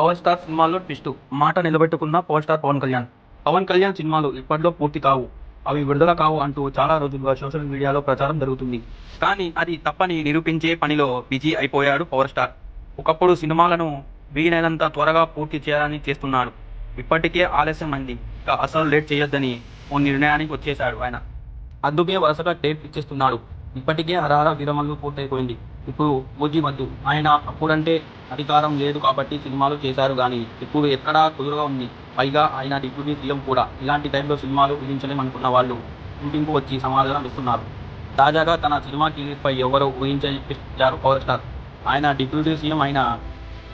Power star సినిమాల్లో twist. మాట నిలబెట్టుకున్న పవర్ స్టార్ పవన్ కళ్యాణ్. పవన్ కళ్యాణ్ సినిమాలు ఇప్పట్లో పూర్తి కావు. అవి విడుదల కావు అంటూ చాలా రోజులుగా సోషల్ మీడియాలో ప్రచారం జరుగుతుంది. కానీ అది తప్పని నిరూపించే పనిలో బిజీ అయిపోయాడు పవర్ స్టార్. ఒకప్పుడు సినిమాలను వీలైనంత త్వరగా పూర్తి చేయాలని చేస్తున్నాడు. ఇప్పటికే ఆలస్యం అయింది. ఇక అసలు లేట్ చేయొద్దని ఓ నిర్ణయానికి వచ్చేశాడు ఆయన. అందుకే వరుసగా డేట్ ఇచ్చేస్తున్నాడు. ఇప్పటికే హరహర విరమణలు పూర్తయిపోయింది. ఇప్పుడు బుజ్జి వద్దు ఆయన అప్పుడంటే అధికారం లేదు కాబట్టి సినిమాలు చేశారు కానీ ఇప్పుడు ఎక్కడా కుదురుగా ఉంది. పైగా ఆయన డిప్యూటీ సీఎం కూడా ఇలాంటి టైంలో సినిమాలు విధించలేమనుకున్న వాళ్ళు ఇంటింపు వచ్చి సమాధానం ఇస్తున్నారు. తాజాగా తన సినిమా టీవీపై ఎవరో ఊహించారు పవర్ స్టార్. ఆయన డిప్యూటీ సీఎం అయిన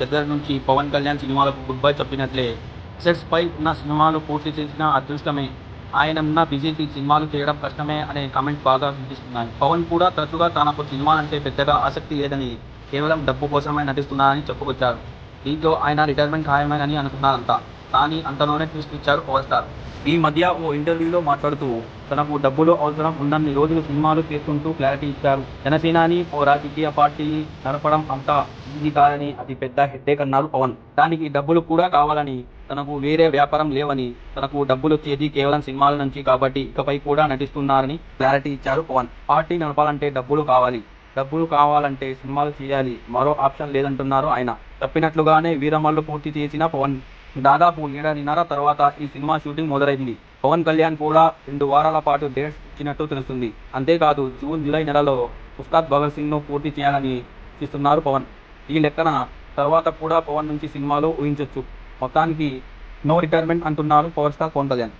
దగ్గర నుంచి పవన్ కళ్యాణ్ సినిమాలకు గుడ్ బై చెప్పినట్లే సెట్స్ పై ఉన్న సినిమాలు పూర్తి చేసిన అదృష్టమే. ఆయన ఉన్న బిజీకి సినిమాలు చేయడం కష్టమే అనే కామెంట్ బాగా వినిపిస్తున్నాయి. పవన్ కూడా తరచుగా తనకు సినిమాలంటే పెద్దగా ఆసక్తి లేదని కేవలం డబ్బు కోసమే నటిస్తున్నానని చెప్పుకొచ్చారు. దీంతో ఆయన రిటైర్మెంట్ ఖాయమేనని అనుకున్నారంతా కానీ అంతలోనే ట్విస్ట్ ఇచ్చారు పవర్ స్టార్ ఈ మధ్య ఓ ఇంటర్వ్యూలో మాట్లాడుతూ తనకు డబ్బులు అవసరం ఉన్నన్ని రోజులు సినిమాలు చేసుకుంటూ క్లారిటీ ఇచ్చారు. జనసేనాని ఓ రాజకీయ పార్టీని నడపడం అంతా ఇది కాదని అది పెద్ద హెడ్డేక్ అన్నారు పవన్. దానికి డబ్బులు కూడా కావాలని తనకు వేరే వ్యాపారం లేవని తనకు డబ్బులు వచ్చేది కేవలం సినిమాల నుంచి కాబట్టి ఇకపై కూడా నటిస్తున్నారని క్లారిటీ ఇచ్చారు పవన్. పార్టీ నడపాలంటే డబ్బులు కావాలి. డబ్బులు కావాలంటే సినిమాలు చేయాలి. మరో ఆప్షన్ లేదంటున్నారు ఆయన. చెప్పినట్లుగానే వీరమల్లు పూర్తి చేసిన పవన్. దాదాపు ఏడాదిన్నర తర్వాత ఈ సినిమా షూటింగ్ మొదలైంది. పవన్ కళ్యాణ్ కూడా రెండు వారాల పాటు డేట్స్ ఇచ్చినట్టు తెలుస్తుంది. అంతేకాదు జూన్ జూలై నెలలో ఉస్తాద్ భగత్ సింగ్ను పూర్తి చేయాలని చూస్తున్నారు పవన్. ఈ లెక్కన తర్వాత కూడా పవన్ నుంచి సినిమాలు ఊహించొచ్చు. మొత్తానికి నో రిటైర్మెంట్ అంటున్నారు పవర్ స్టార్ పవన్ కళ్యాణ్.